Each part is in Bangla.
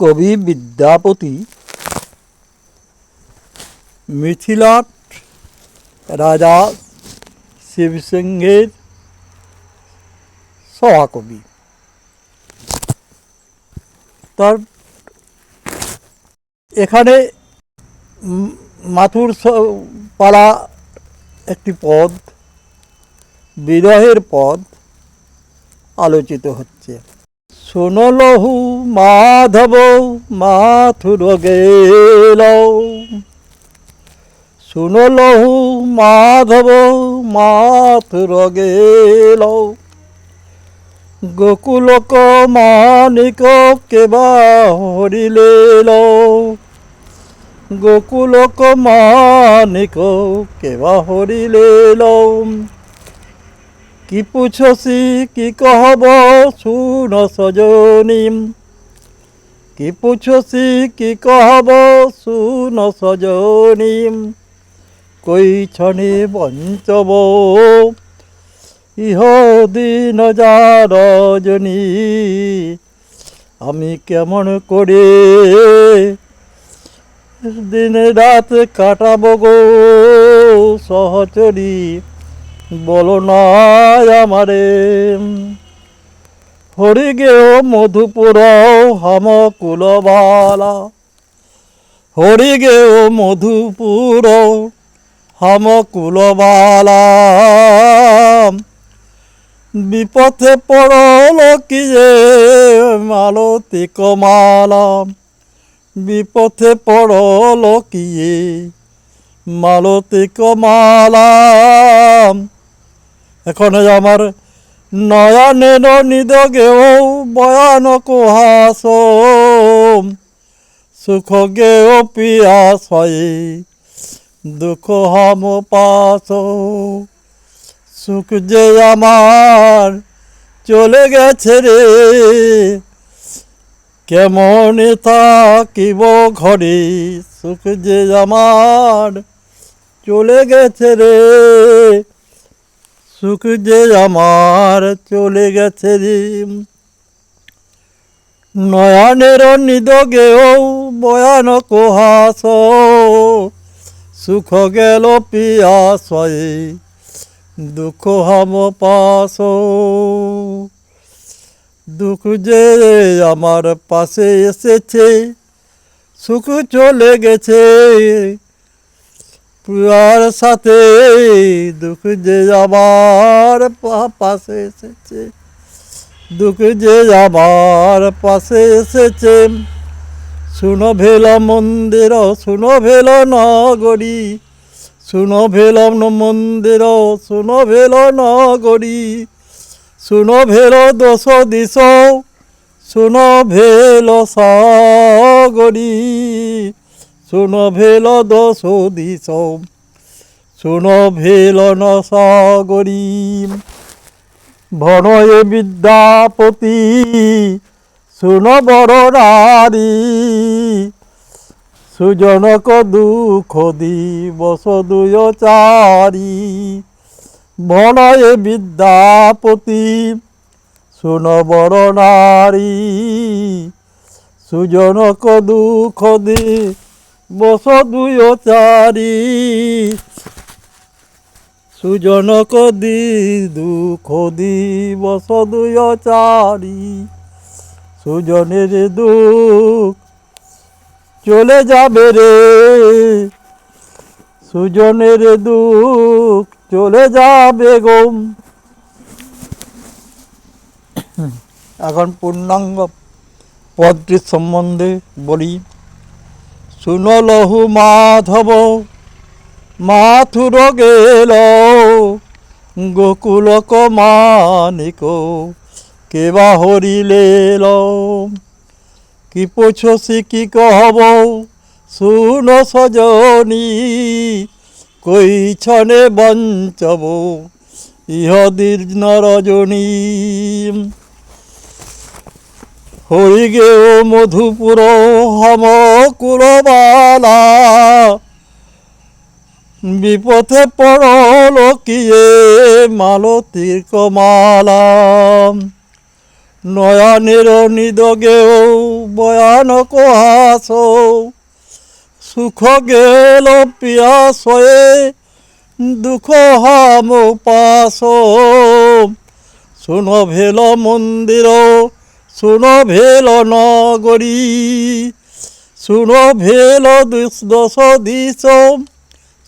কবি বিদ্যাপতি মিথিলাট রাজা শিবসিংহের সভাকবি। তার এখানে মাথুর পালা একটি পদ, বিরহের পদ আলোচিত হচ্ছে। শোনলহু মাধব মাথুর গেল। শুনলহু মাধব মাথুর গেল। গোকুলক মানিক কেবা হরিলেল গোকুলক মানিক কেবা হরিলেল কি পুছসি, কি কহব, শুন সজনী কি পুছসি, কি কহব, শুন সজনী কই ছনে বঞ্চব, ইহ দিন যা রজনী আমি কেমন করে, দিন রাত কাটাবো গো সহচরী। বলো না আমারে। হরি গেও মধুপুর হাম কুলবালা। হরি গেও মধুপুর হাম কুলবালা। বিপথে পড়ল কি যে মালতী কমালা। বিপথে পড়ল কি মালতী কমালা। এখন আমার নয়নের নিদগেও বয়ান কুহাস সুখ গেও পিয়াস দুঃখ হাম পাস। সুখ যে আমার চলে গেছে রে, কেমন থাকিব ঘরে? সুখ যে আমার চলে গেছে রে সুখ যে আমার চলে গেছে রে নয়নের নিদগেও বয়ান কুহাস সুখ গেল পিয়াশয়ে দুঃখ হাম পাস। দুঃখ যে আমার পাশে এসেছে, সুখ চলে গেছে। প্রিয়ার সাথে দুঃখ যে আমার পাশে এসেছে, দুঃখ যে আমার পাশে এসেছে। শুনো ভেল মন্দির, শুনো ভেল নগরী, শুনো ভেল মন্দির, শুনো ভেল নগরী, শুনো ভেল দোষ দিশ, শুনো ভেল সাগরী। শুনো ভেল দোষ দিশ শুনো ভেল ন সাগরী ভনয়ে বিদ্যাপতি, শুন বড় নারী। সুজনক দুঃখ দিবস দুয় চারি ভনয়ে বিদ্যাপতি, শুন বড় নারী। সুজনক দুঃখ দুয় চারি সুজনক দি দুঃখ দিবস দুয় চারি সুজনের দুঃখ চলে যাবে রে। সুজনের দুঃখ চলে যাবে গম এখন পূর্ণাঙ্গ পদটির সম্বন্ধে বলি। শুনলহু মাধব মাথুর গেল গোকুলক মানিক কেবা হরিলেল। কি পুছসি, কি কহব শুন সজনী কই ছনে বঞ্চব, ইহ দীর্ণ রজনী। হরি গেও মধুপুর হম কুলবালা বিপথে পড়ল কিয়ে মালতীর কমালা। নয়নের নিদগেও ভয়ানক হাস সুখ গেল পিয়াস দুঃখ হাম পাশ শুনো ভেল মন্দির শুনো ভেল নগরী, শুনো ভেল দশ দিশ,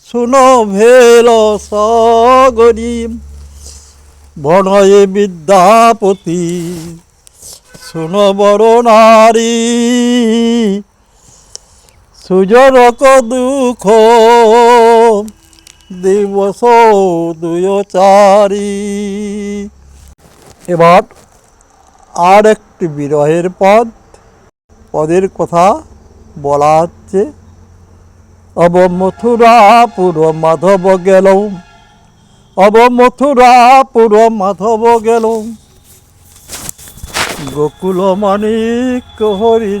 শুনো ভেল সগরী। বনয়ে বিদ্যাপতি, শুনো বড় নারী সুজরক দুঃখ, দিবস দুয় চারি এবার আর একটি বিরহের পদ। পদের কথা বলা হচ্ছে অব মথুরা পুর মাধব গেল অব মথুরা পুর মাধব গেল গোকুল মানিক হরি